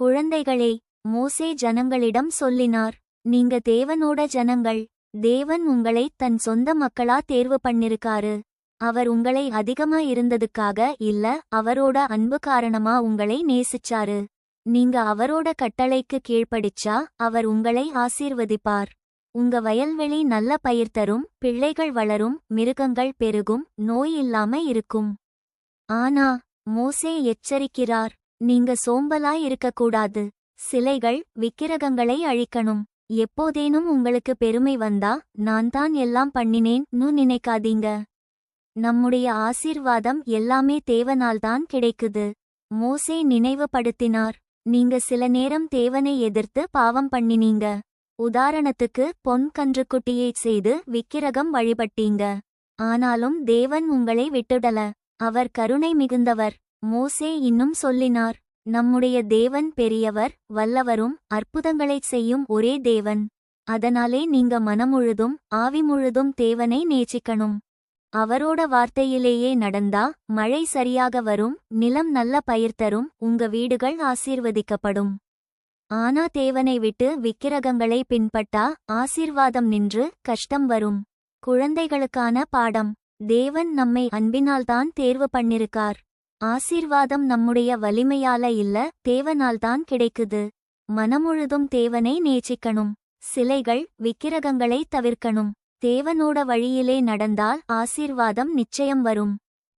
குழந்தைகளே மோசே ஜனங்களிடம் சொல்லினார் நீங்க தேவனோட ஜனங்கள் தேவன் உங்களை தன் சொந்த மக்களா தேர்வு பண்ணிருக்காரு. அவர் உங்களை அதிகமா இருந்ததுக்காக இல்ல அவரோட அன்பு காரணமா உங்களை நேசிச்சாரு. நீங்க அவரோட கட்டளைக்கு கீழ்ப்படிச்சா அவர் உங்களை ஆசீர்வதிப்பார். உங்க வயல்வெளி நல்ல பயிர் தரும் பிள்ளைகள் வளரும் மிருகங்கள் பெருகும் நோய் இல்லாம இருக்கும். ஆனா மோசே எச்சரிக்கிறார் நீங்க சோம்பலாய் இருக்கக்கூடாது. சிலைகள் விக்கிரகங்களை அழிக்கணும். எப்போதேனும் உங்களுக்கு பெருமை வந்தா நான் தான் எல்லாம் பண்ணினேன்னு நினைக்காதீங்க. நம்முடைய ஆசீர்வாதம் எல்லாமே தேவனால்தான் கிடைக்குது. மோசே நினைவுபடுத்தினார். நீங்க சில நேரம் தேவனை எதிர்த்து பாவம் பண்ணினீங்க. உதாரணத்துக்கு பொன் கன்றுக்குட்டியைச் செய்து விக்கிரகம் வழிபட்டீங்க. ஆனாலும் தேவன் உங்களை விட்டுடல. அவர் கருணை மிகுந்தவர். மோசே இன்னும் சொல்லினார் நம்முடைய தேவன் பெரியவர் வல்லவரும் அற்புதங்களைச் செய்யும் ஒரே தேவன். அதனாலே நீங்க மனமுழுதும் ஆவி முழுதும் தேவனை நேசிக்கணும். அவரோட வார்த்தையிலேயே நடந்தா மழை சரியாக வரும் நிலம் நல்ல பயிர் தரும் உங்க வீடுகள் ஆசீர்வதிக்கப்படும். ஆனா தேவனை விட்டு விக்கிரகங்களை பின்பட்டா ஆசீர்வாதம் நின்று கஷ்டம் வரும். குழந்தைகளுக்கான பாடம் தேவன் நம்மை அன்பினால்தான் தேர்வு பண்ணிருக்கார். ஆசீர்வாதம் நம்முடைய வலிமையால இல்ல தேவனால்தான் கிடைக்குது. மனமுழுதும் தேவனை நேசிக்கணும். சிலைகள் விக்கிரகங்களை தவிர்க்கணும். தேவனோட வழியிலே நடந்தால் ஆசீர்வாதம் நிச்சயம் வரும்.